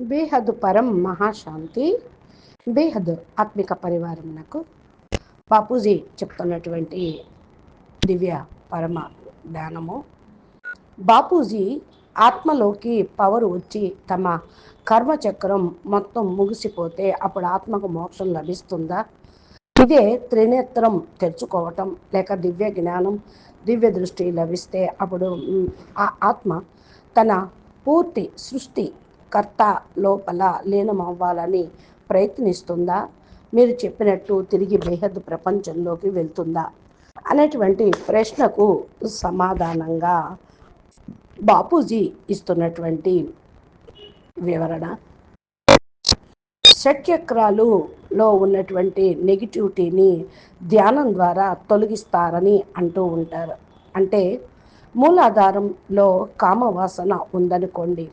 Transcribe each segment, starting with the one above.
బేహద్ పరం మహాశాంతి బేహద్ ఆత్మిక పరివారమునకు బాపూజీ చెప్తున్నటువంటి దివ్య పరమ జ్ఞానము. బాపూజీ ఆత్మలోకి పవర్ వచ్చి తమ కర్మచక్రం మొత్తం ముగిసిపోతే అప్పుడు ఆత్మకు మోక్షం లభిస్తుందా? ఇదే త్రినేత్రం తెరుచుకోవటం లేక దివ్య జ్ఞానం దివ్య దృష్టి లభిస్తే అప్పుడు ఆ ఆత్మ తన పూర్తి సృష్టి కర్త లోపల లీనమవ్వాలని ప్రయత్నిస్తుందా? మీరు చెప్పినట్టు తిరిగి బేహద్ ప్రపంచంలోకి వెళ్తుందా? అనేటువంటి ప్రశ్నకు సమాధానంగా బాపూజీ ఇస్తున్నటువంటి వివరణ. షట్చక్రాలులో ఉన్నటువంటి నెగిటివిటీని ధ్యానం ద్వారా తొలగిస్తారని అంటూ ఉంటారు. అంటే మూలాధారంలో కామవాసన ఉందనుకోండి.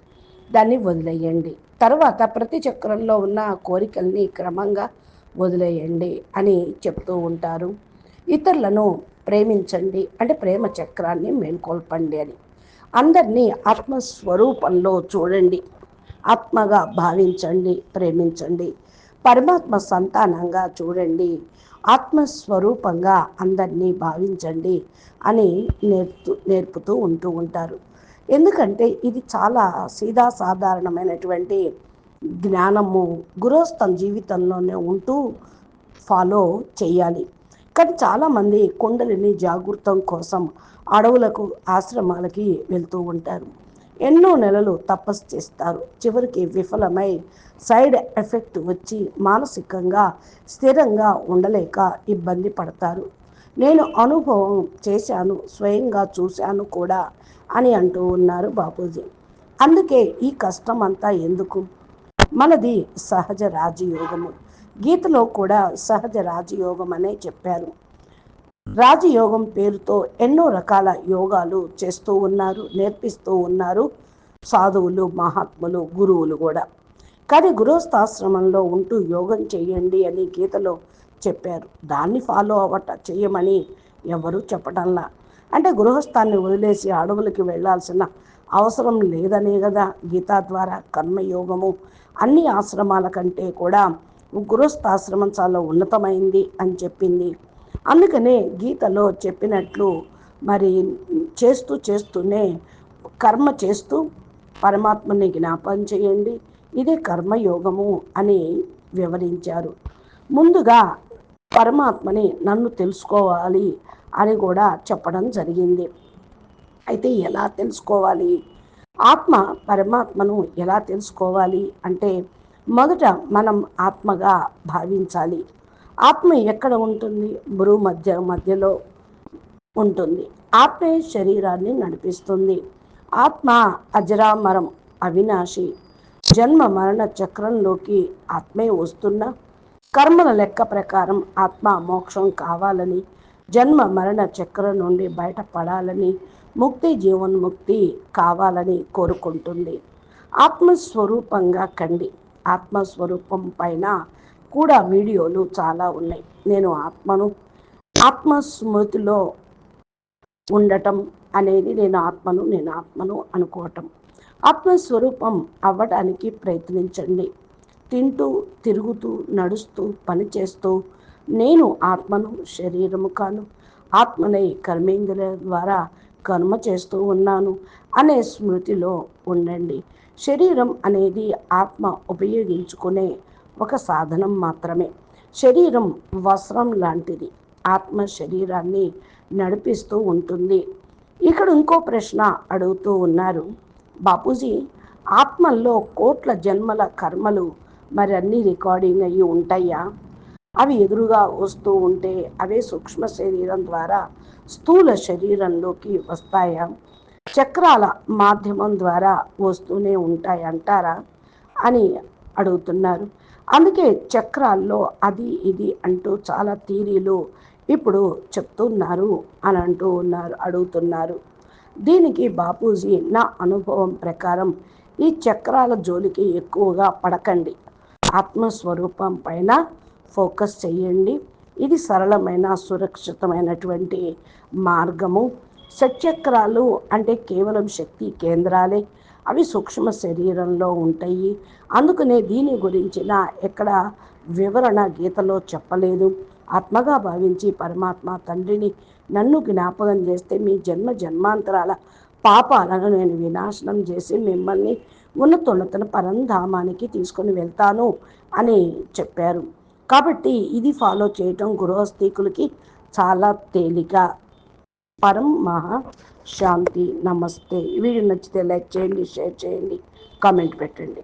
దాన్ని వదిలేయండి. తర్వాత ప్రతి చక్రంలో ఉన్న కోరికల్ని క్రమంగా వదిలేయండి అని చెప్తూ ఉంటారు. ఇతరులను ప్రేమించండి అంటే ప్రేమ చక్రాన్ని మేల్కొల్పండి అని. అందరినీ ఆత్మస్వరూపంలో చూడండి ఆత్మగా భావించండి ప్రేమించండి పరమాత్మ సంతానంగా చూడండి ఆత్మస్వరూపంగా అందరినీ భావించండి అని నేర్పు నేర్పుతూ ఉంటూ ఉంటారు. ఎందుకంటే ఇది చాలా సీదా సాధారణమైనటువంటి జ్ఞానము గురోస్తం జీవితంలోనే ఉంటూ ఫాలో చేయాలి. కానీ చాలామంది కుండలిని జాగృతం కోసం అడవులకు ఆశ్రమాలకి వెళ్తూ ఉంటారు. ఎన్నో నెలలు తపస్సు చేస్తారు. చివరికి విఫలమై సైడ్ ఎఫెక్ట్ వచ్చి మానసికంగా స్థిరంగా ఉండలేక ఇబ్బంది పడతారు. నేను అనుభవం చేశాను స్వయంగా చూశాను కూడా అని అంటూ ఉన్నారు బాపూజీ. అందుకే ఈ కష్టం అంతా ఎందుకు? మనది సహజ రాజయోగము. గీతలో కూడా సహజ రాజయోగం అనే చెప్పారు. రాజయోగం పేరుతో ఎన్నో రకాల యోగాలు చేస్తూ ఉన్నారు నేర్పిస్తూ ఉన్నారు సాధువులు మహాత్ములు గురువులు కూడా. కానీ గృహస్థాశ్రమంలో ఉంటూ యోగం చేయండి అని గీతలో చెప్పారు. దాన్ని ఫాలో అవ్వట చేయమని ఎవరు చెప్పడంలా అంటే గృహస్థాన్ని వదిలేసి అడవులకి వెళ్ళాల్సిన అవసరం లేదనే కదా గీతా ద్వారా కర్మయోగము. అన్ని ఆశ్రమాల కంటే కూడా గృహస్థాశ్రమం చాలా ఉన్నతమైంది అని చెప్పింది. అందుకనే గీతలో చెప్పినట్లు మరి చేస్తూ చేస్తూనే కర్మ చేస్తూ పరమాత్మని జ్ఞాపం చేయండి. ఇదే కర్మయోగము అని వివరించారు. ముందుగా పరమాత్మని నన్ను తెలుసుకోవాలి అని కూడా చెప్పడం జరిగింది. అయితే ఎలా తెలుసుకోవాలి? ఆత్మ పరమాత్మను ఎలా తెలుసుకోవాలి? అంటే మొదట మనం ఆత్మగా భావించాలి. ఆత్మ ఎక్కడ ఉంటుంది? భ్రూ మధ్య మధ్యలో ఉంటుంది. ఆత్మే శరీరాన్ని నడిపిస్తుంది. ఆత్మ అజరామరం అవినాశి. జన్మ మరణ చక్రంలోకి ఆత్మే వస్తున్న కర్మల లెక్క ప్రకారం ఆత్మ మోక్షం కావాలని జన్మ మరణ చక్రం నుండి బయటపడాలని ముక్తి జీవన్ముక్తి కావాలని కోరుకుంటుంది. ఆత్మస్వరూపంగా కండి. ఆత్మస్వరూపం పైన కూడా వీడియోలు చాలా ఉన్నాయి. నేను ఆత్మను ఆత్మస్మృతిలో ఉండటం అనేది నేను ఆత్మను నేను ఆత్మను అనుకోవటం. ఆత్మస్వరూపం అవ్వడానికి ప్రయత్నించండి. తింటూ తిరుగుతూ నడుస్తూ పనిచేస్తూ నేను ఆత్మను శరీరము కాను ఆత్మనే కర్మేంద్రియ ద్వారా కర్మ చేస్తూ ఉన్నాను అనే స్మృతిలో ఉండండి. శరీరం అనేది ఆత్మ ఉపయోగించుకునే ఒక సాధనం మాత్రమే. శరీరం వస్త్రం లాంటిది. ఆత్మ శరీరాన్ని నడిపిస్తూ ఉంటుంది. ఇక్కడ ఇంకో ప్రశ్న అడుగుతూ ఉన్నారు. బాపూజీ ఆత్మల్లో కోట్ల జన్మల కర్మలు మరి అన్నీ రికార్డింగ్ అయ్యి ఉంటాయా? అవి ఎదురుగా వస్తూ ఉంటే అవే సూక్ష్మ శరీరం ద్వారా స్థూల శరీరంలోకి వస్తాయా? చక్రాల మాధ్యమం ద్వారా వస్తూనే ఉంటాయి అంటారా? అని అడుగుతున్నారు. అందుకే చక్రాల్లో అది ఇది అంటూ చాలా థీరీలు ఇప్పుడు చెప్తున్నారు అని అంటూ ఉన్నారు అడుగుతున్నారు. దీనికి బాపూజీ నా అనుభవం ప్రకారం ఈ చక్రాల జోలికి ఎక్కువగా పడకండి. ఆత్మస్వరూపం పైన ఫోకస్ చేయండి. ఇది సరళమైన సురక్షితమైనటువంటి మార్గము. సత్యక్రాలు అంటే కేవలం శక్తి కేంద్రాలే. అవి సూక్ష్మ శరీరంలో ఉంటాయి. అందుకనే దీని గురించిన ఎక్కడ వివరణ గీతలో చెప్పలేదు. ఆత్మగా భావించి పరమాత్మ తండ్రిని నన్ను జ్ఞాపకం చేస్తే మీ జన్మ జన్మాంతరాల పాపాలను నేను వినాశనం చేసి మిమ్మల్ని ఉన్నతోన్నతన పరంధామానికి తీసుకొని వెళ్తాను అని చెప్పారు. కాబట్టి ఇది ఫాలో చేయటం గృహస్థికులకి చాలా తేలిక. పరం మహా శాంతి. నమస్తే. వీడియో నచ్చితే లైక్ చేయండి షేర్ చేయండి కామెంట్ పెట్టండి.